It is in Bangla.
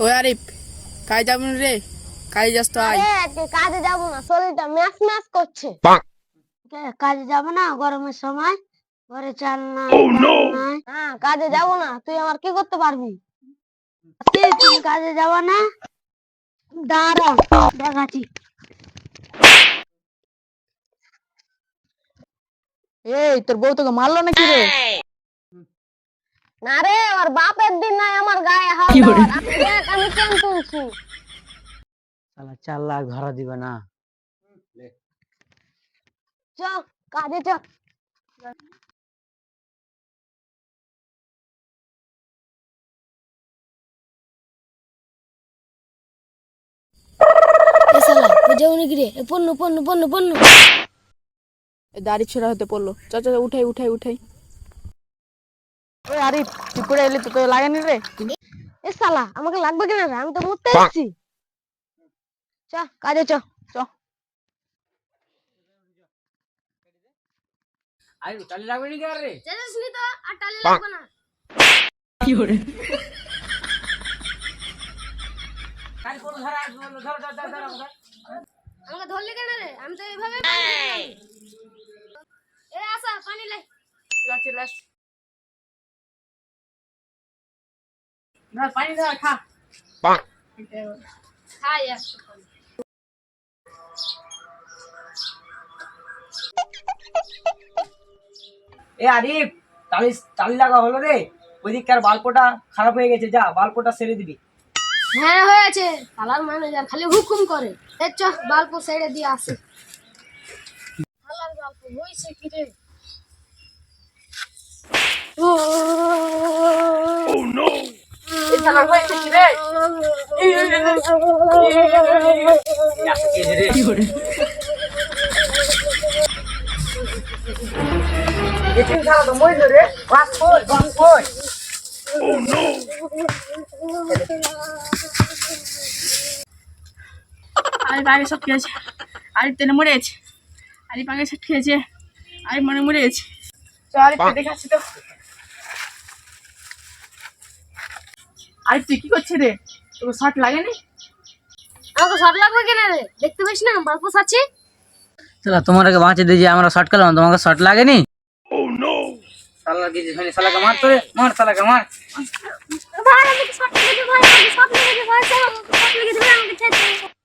ওই আরিফ কাজ যাবেন রে? কাজ যাস তো আয়। কাজে যাব না শরীরটা ম্যাচ ম্যাচ করছে কাজে যাব না গরমের সময়? ঘরে চাল না হ্যাঁ কাজে যাব না তুই আমার কি করতে পারবি? তুমি কাজে যাব না? দাঁড়া দেখাচ্ছি। এই তোর বউ তোকে মারলো নাকি রে? না রে ওর বাপের দিন নাই আমার গায়ে হাত। আমি কেন তুলছি? শালা চার লাখ ধরা দিবে না। চ কাজে চ। পণ্য পণ্য পণ্য পণ্য। দাড়ি ছোড়া হতে পড়ল। চ, উঠাই উঠাই উঠাই। ওই আরিফ তুই পড়ে এলি তো লাগেনি রে। এ শালা আমাকে লাগবে কিনা রে? আমি তো মরতে এসেছি। চ কাজে চ চ। আরে চালি লাগবে নাকি আর রে? চেয়েছিস তো আর টালি লাগবে না। কি করে কাজ করো ধরা ধরো ধরো ধরো ধরো ধরো আমাকে ধরলি কেন রে? আমি তো এইভাবে এ আসা পানি লাই লাচি লাচ পানি দাও খা। খাই এ আরিফ টালি টালি লাগা হলো রে। ওইদিককার বাল্পটা খারাপ হয়ে গেছে যা বাল্পটা সেরে দিবি। হ্যাঁ হয়েছে। শালার ম্যানেজার খালি হুকুম করে। এ চ বাল্প ছেড়ে দিয়ে আসে। শালার গল্প হইছে কি রে? ও শালা হয়েছে কি রে? কি করে এখানে ছাড়া তো মরিল রে বাস কই বাস কই আরিফ আগে সব খেয়েছে। আরিফ তেনে মরে গেছে আরিফ আগে সব খেয়েছে। আরিফ মনে মরে গেছে চ আরিফ দেখাচ্ছি তো। আরিফ তুই কি করছিস রে? তোর শর্ট লাগেনি? আমাকে শর্ট লাগবে কেন রে? দেখতে পাচ্ছিস না? বাল্প আছে? চলো তোমাকে বাঁচিয়ে দিয়ে যে আমরা শর্ট করলাম তোমাকে শর্ট লাগেনি? শালা কি জানি শালাকে মার তোরে মার শালাকে মার। ভাই আমাকে শর্ট লাগে ভাই আমাকে শর্ট লেগেছে ভাই আমাকে শর্ট লেগেছে ভাই আমাকে ছেড়ে